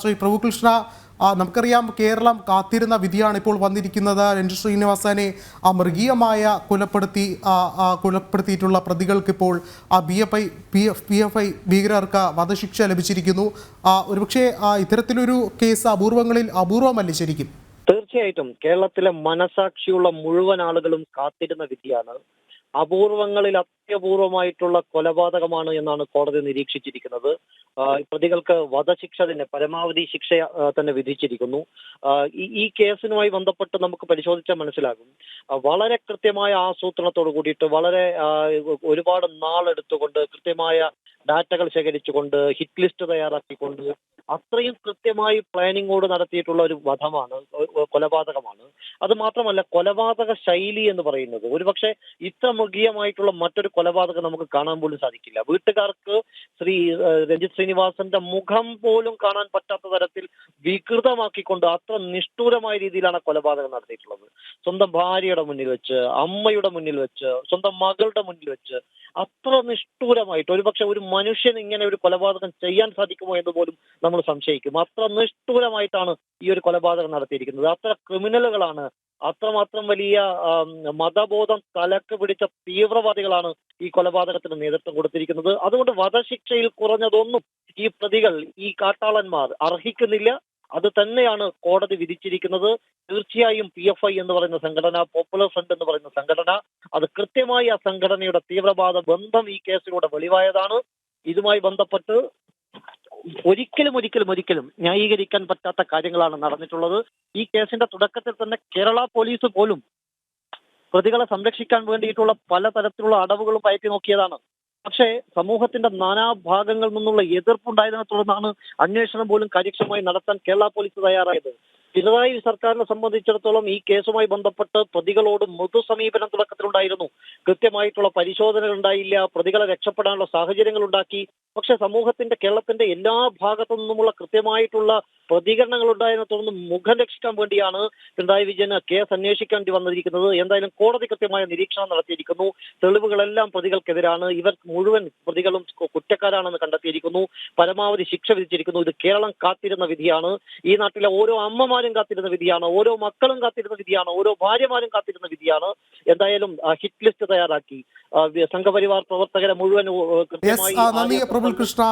ശ്രീ പ്രഭുകൃഷ്ണ നമുക്കറിയാം കേരളം കാത്തിരുന്ന വിധിയാണ് ഇപ്പോൾ വന്നിരിക്കുന്നത്. രഞ്ജു ശ്രീനിവാസനെ മൃഗീയമായ കൊലപ്പെടുത്തി കൊലപ്പെടുത്തിയിട്ടുള്ള പ്രതികൾക്ക് ഇപ്പോൾ ആ B F I P F P F I ഭീകരർക്ക് വധശിക്ഷ ലഭിച്ചിരിക്കുന്നു. ഒരുപക്ഷെ ഇത്തരത്തിലൊരു കേസ് അപൂർവങ്ങളിൽ അപൂർവമല്ലേ ശരിക്കും? തീർച്ചയായിട്ടും. കേരളത്തിലെ മനസാക്ഷിയുള്ള മുഴുവൻ ആളുകളും കാത്തിരുന്ന വിധിയാണ്. അപൂർവങ്ങളിൽ അത്യപൂർവമായിട്ടുള്ള കൊലപാതകമാണ് എന്നാണ് കോടതി നിരീക്ഷിച്ചിരിക്കുന്നത്. പ്രതികൾക്ക് വധശിക്ഷ തന്നെ പരമാവധി ശിക്ഷ തന്നെ വിധിച്ചിരിക്കുന്നു. ഈ- കേസിനുമായി ബന്ധപ്പെട്ട് നമുക്ക് പരിശോധിച്ചാൽ മനസ്സിലാകും. വളരെ കൃത്യമായ ആസൂത്രണത്തോട് കൂടിയിട്ട് വളരെ ഒരുപാട് നാളെടുത്തുകൊണ്ട് കൃത്യമായ ഡാറ്റകൾ ശേഖരിച്ചുകൊണ്ട് ഹിറ്റ് ലിസ്റ്റ് തയ്യാറാക്കിക്കൊണ്ട് അത്രയും കൃത്യമായി പ്ലാനിങ്ങോട് നടത്തിയിട്ടുള്ള ഒരു വധമാണ് കൊലപാതകമാണ്. അത് മാത്രമല്ല കൊലപാതക ശൈലി എന്ന് പറയുന്നത്. ഒരുപക്ഷെ ഇത്ര മൃഗീയമായിട്ടുള്ള മറ്റൊരു കൊലപാതകം നമുക്ക് കാണാൻ പോലും സാധിക്കില്ല. വീട്ടുകാർക്ക് ശ്രീ രഞ്ജിത് ശ്രീനിവാസന്റെ മുഖം പോലും കാണാൻ പറ്റാത്ത തരത്തിൽ വികൃതമാക്കിക്കൊണ്ട് അത്ര നിഷ്ഠൂരമായ രീതിയിലാണ് കൊലപാതകം നടത്തിയിട്ടുള്ളത്. സ്വന്തം ഭാര്യയുടെ മുന്നിൽ വെച്ച് അമ്മയുടെ മുന്നിൽ വെച്ച് സ്വന്തം മകളുടെ മുന്നിൽ വെച്ച് അത്ര നിഷ്ഠൂരമായിട്ട് ഒരുപക്ഷെ ഒരു മനുഷ്യൻ ഇങ്ങനെ ഒരു കൊലപാതകം ചെയ്യാൻ സാധിക്കുമോ എന്ന് പോലും നമ്മൾ സംശയിക്കും. അത്ര നിഷ്ഠൂരമായിട്ടാണ് ഈ ഒരു കൊലപാതകം നടത്തിയിരിക്കുന്നത്. അത്ര ക്രിമിനലുകളാണ് അത്രമാത്രം വലിയ മതബോധം തലക്ക് പിടിച്ച തീവ്രവാദികളാണ് ഈ കൊലപാതകത്തിന് നേതൃത്വം കൊടുത്തിരിക്കുന്നത്. അതുകൊണ്ട് വധശിക്ഷയിൽ കുറഞ്ഞതൊന്നും ഈ പ്രതികൾ ഈ കാട്ടാളന്മാർ അർഹിക്കുന്നില്ല. അത് തന്നെയാണ് കോടതി വിധിച്ചിരിക്കുന്നത്. തീർച്ചയായും പി എഫ് ഐ എന്ന് പറയുന്ന സംഘടന പോപ്പുലർ ഫ്രണ്ട് എന്ന് പറയുന്ന സംഘടന അത് കൃത്യമായി ആ സംഘടനയുടെ തീവ്രവാദ ബന്ധം ഈ കേസിലൂടെ വെളിവായതാണ്. ഇതുമായി ബന്ധപ്പെട്ട് ഒരിക്കലും ഒരിക്കലും ഒരിക്കലും ന്യായീകരിക്കാൻ പറ്റാത്ത കാര്യങ്ങളാണ് നടന്നിട്ടുള്ളത്. ഈ കേസിന്റെ തുടക്കത്തിൽ തന്നെ കേരള പോലീസ് പോലും പ്രതികളെ സംരക്ഷിക്കാൻ വേണ്ടിയിട്ടുള്ള പലതരത്തിലുള്ള അടവുകളും പയറ്റി നോക്കിയതാണ്. പക്ഷേ സമൂഹത്തിന്റെ നാനാഭാഗങ്ങളിൽ നിന്നുള്ള എതിർപ്പുണ്ടായതിനെ തുടർന്നാണ് അന്വേഷണം പോലും കാര്യക്ഷമമായി നടത്താൻ കേരള പോലീസ് തയ്യാറായത്. പിണറായി സർക്കാരിനെ സംബന്ധിച്ചിടത്തോളം ഈ കേസുമായി ബന്ധപ്പെട്ട് പ്രതികളോട് മൃദു സമീപനം തുടക്കത്തിലുണ്ടായിരുന്നു. കൃത്യമായിട്ടുള്ള പരിശോധനകൾ ഉണ്ടായില്ല. പ്രതികളെ രക്ഷപ്പെടാനുള്ള സാഹചര്യങ്ങൾ ഉണ്ടാക്കി. പക്ഷെ സമൂഹത്തിന്റെ കേരളത്തിന്റെ എല്ലാ ഭാഗത്തു നിന്നുമുള്ള കൃത്യമായിട്ടുള്ള പ്രതികരണങ്ങൾ ഉണ്ടായതിനെ തുടർന്ന് മുഖം രക്ഷിക്കാൻ വേണ്ടിയാണ് പിണറായി വിജയന് കേസ് അന്വേഷിക്കേണ്ടി വന്നിരിക്കുന്നത്. എന്തായാലും കോടതി കൃത്യമായ നിരീക്ഷണം നടത്തിയിരിക്കുന്നു. തെളിവുകളെല്ലാം പ്രതികൾക്കെതിരാണ്. ഇവർ മുഴുവൻ പ്രതികളും കുറ്റക്കാരാണെന്ന് കണ്ടെത്തിയിരിക്കുന്നു. പരമാവധി ശിക്ഷ വിധിച്ചിരിക്കുന്നു. ഇത് കേരളം കാത്തിരുന്ന വിധിയാണ്. ഈ നാട്ടിലെ ഓരോ അമ്മമാരും കാത്തിരുന്ന വിധിയാണ്. ഓരോ മക്കളും കാത്തിരുന്ന വിധിയാണ്. ഓരോ ഭാര്യമാരും കാത്തിരുന്ന വിധിയാണ്. എന്തായാലും ഹിറ്റ് ലിസ്റ്റ് തയ്യാറാക്കി. സംഘപരിവാർ പ്രവർത്തകരെ മുഴുവൻ കൃത്യമായി കൃഷ്ണ.